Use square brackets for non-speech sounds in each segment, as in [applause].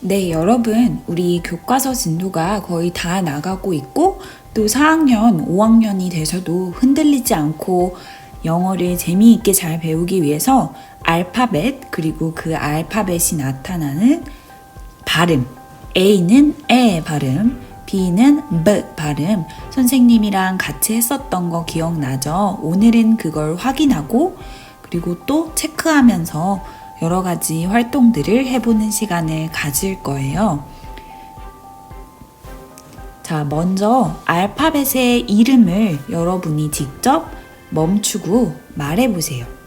네, 여러분, 우리 교과서 진도가 거의 다 나가고 있고, 또 4학년, 5학년이 돼서도 흔들리지 않고 영어를 재미있게 잘 배우기 위해서 알파벳, 그리고 그 알파벳이 나타나는 발음. A는 에 발음, B는 B 발음. 선생님이랑 같이 했었던 거 기억나죠? 오늘은 그걸 확인하고, 그리고 또 체크하면서 여러 가지 활동들을 해보는 시간을 가질 거예요. 자, 먼저 알파벳의 이름을 여러분이 직접 멈추고 말해보세요.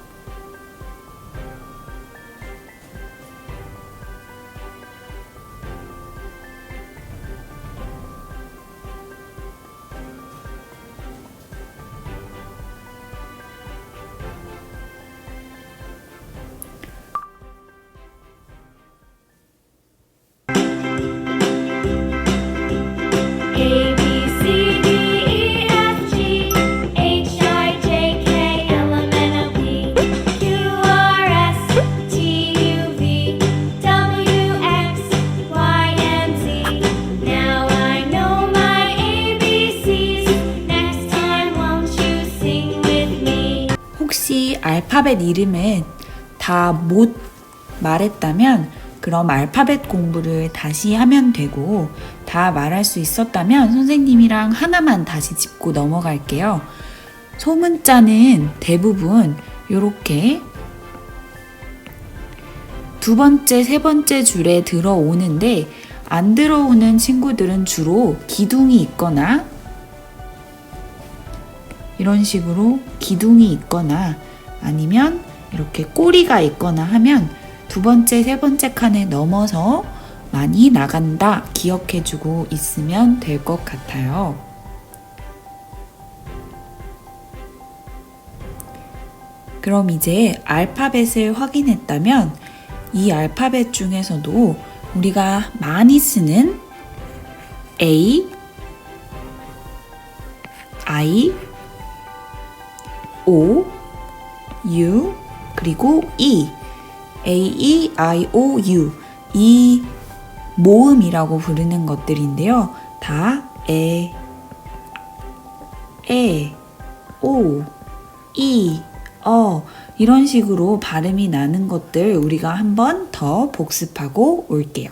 알파벳 이름을 다못 말했다면 그럼 알파벳 공부를 다시 하면 되고 다 말할 수 있었다면 선생님이랑 하나만 다시 짚고 넘어갈게요. 소문자는 대부분 이렇게 두 번째, 세 번째 줄에 들어오는데 안 들어오는 친구들은 주로 기둥이 있거나 이런 식으로 기둥이 있거나 아니면 이렇게 꼬리가 있거나 하면 두 번째, 세 번째 칸에 넘어서 많이 나간다 기억해주고 있으면 될 것 같아요. 그럼 이제 알파벳을 확인했다면 이 알파벳 중에서도 우리가 많이 쓰는 A, I, O, U, 그리고 E, A, E, I, O, U 이 모음이라고 부르는 것들인데요. 다 에, 에, 오, 이, 어 이런 식으로 발음이 나는 것들 우리가 한 번 더 복습하고 올게요.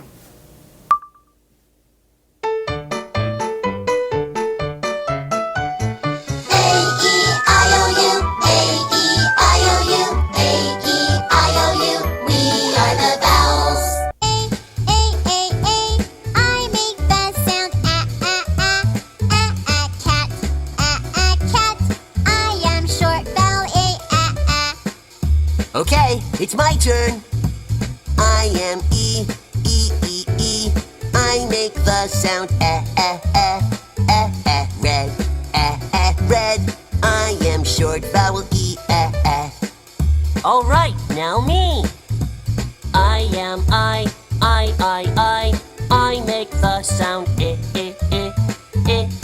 Okay, it's my turn. I am E, E, E, E. I make the sound eh, eh, eh, eh, eh, red, eh, eh, red. I am short vowel E, eh, eh. All right, now me. I am I, I, I, I. I make the sound I, I, I, I,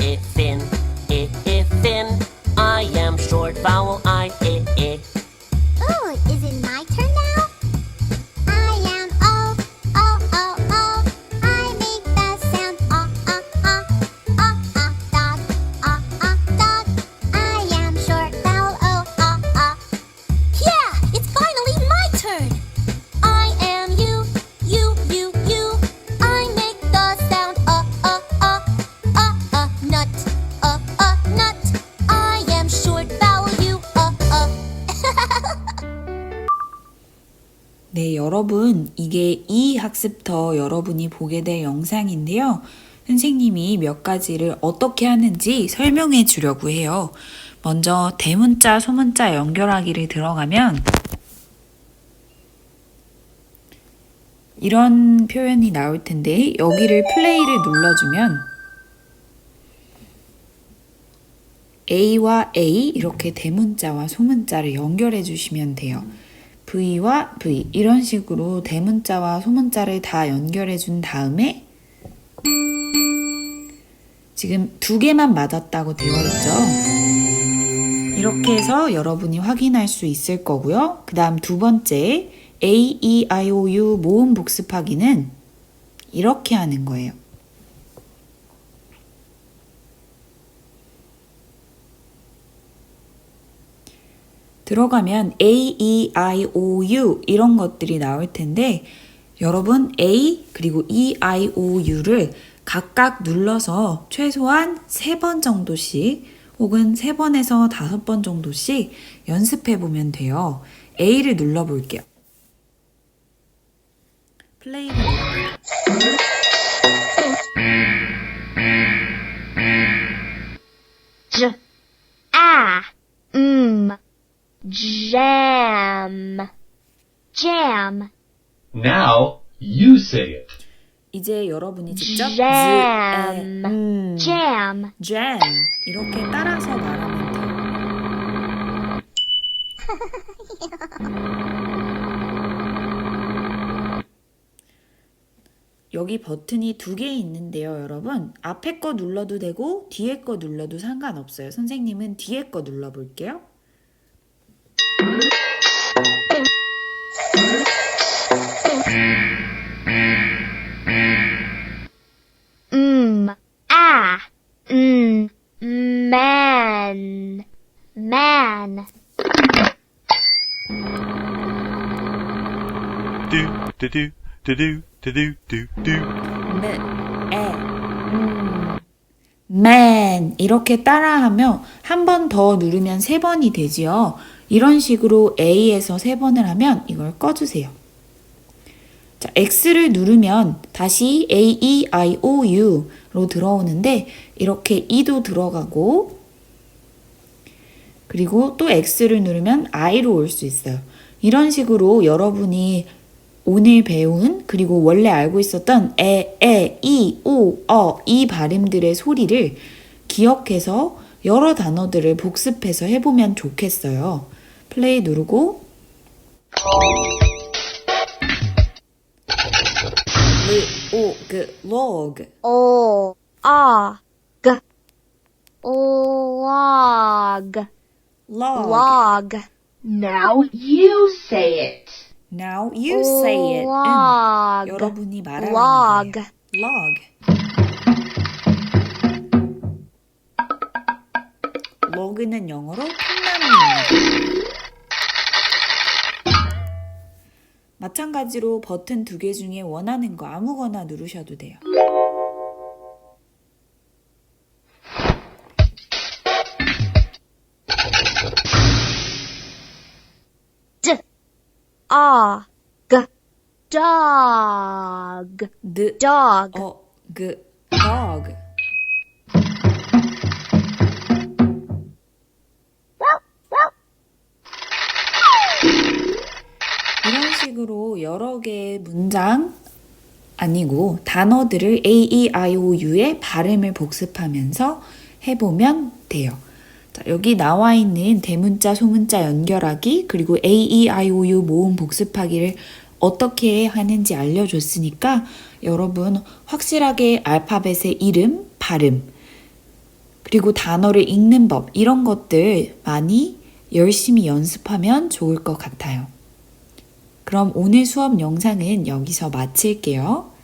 네, 여러분, 이게 이 학습터 여러분이 보게 될 영상인데요. 선생님이 몇 가지를 어떻게 하는지 설명해 주려고 해요. 먼저 대문자, 소문자 연결하기를 들어가면 이런 표현이 나올 텐데 여기를 플레이를 눌러주면 A와 A 이렇게 대문자와 소문자를 연결해 주시면 돼요. V와 V 이런 식으로 대문자와 소문자를 다 연결해 준 다음에 지금 두 개만 맞았다고 되어 있죠. 이렇게 해서 여러분이 확인할 수 있을 거고요. 그 다음 두 번째 A, E, I, O, U 모음 복습하기는 이렇게 하는 거예요. 들어가면 A, E, I, O, U 이런 것들이 나올 텐데 여러분 A 그리고 E, I, O, U를 각각 눌러서 최소한 3번 정도씩 혹은 3번에서 5번 정도씩 연습해 보면 돼요. A를 눌러 볼게요. 플레이 jam jam Now you say it. 이제 여러분이 직접 Jam. 음, jam jam 이렇게 따라서 말하면 돼요. [laughs] 여기 버튼이 두 개 있는데요, 여러분. 앞에 거 눌러도 되고 뒤에 거 눌러도 상관없어요. 선생님은 뒤에 거 눌러 볼게요. M a man man do do do do do do do do do 네, 에, 음, man 이렇게 따라하며 한 번 더 누르면 세 번이 되지요. 이런 식으로 A에서 세 번을 하면 이걸 꺼주세요. 자, X를 누르면 다시 A, E, I, O, U로 들어오는데 이렇게 E도 들어가고 그리고 또 X를 누르면 I로 올 수 있어요. 이런 식으로 여러분이 오늘 배운 그리고 원래 알고 있었던 에, 에, 이, 오, 어, 이 발음들의 소리를 기억해서 여러 단어들을 복습해서 해보면 좋겠어요. 플레이 누르고 르, 오, 그, log o a g log log log Now you say it. Now you say it log 은 여러분이 말하는 log 거예요. log log는 영어로 콩나물입니다. 마찬가지로 버튼 두 개 중에 원하는 거 아무거나 누르셔도 돼요. a g dog the dog 어, 그 dog 문장 아니고 단어들을 A, E, I, O, U의 발음을 복습하면서 해보면 돼요. 자, 여기 나와 있는 대문자, 소문자 연결하기, 그리고 A, E, I, O, U 모음 복습하기를 어떻게 하는지 알려줬으니까 여러분 확실하게 알파벳의 이름, 발음, 그리고 단어를 읽는 법, 이런 것들 많이 열심히 연습하면 좋을 것 같아요. 그럼 오늘 수업 영상은 여기서 마칠게요.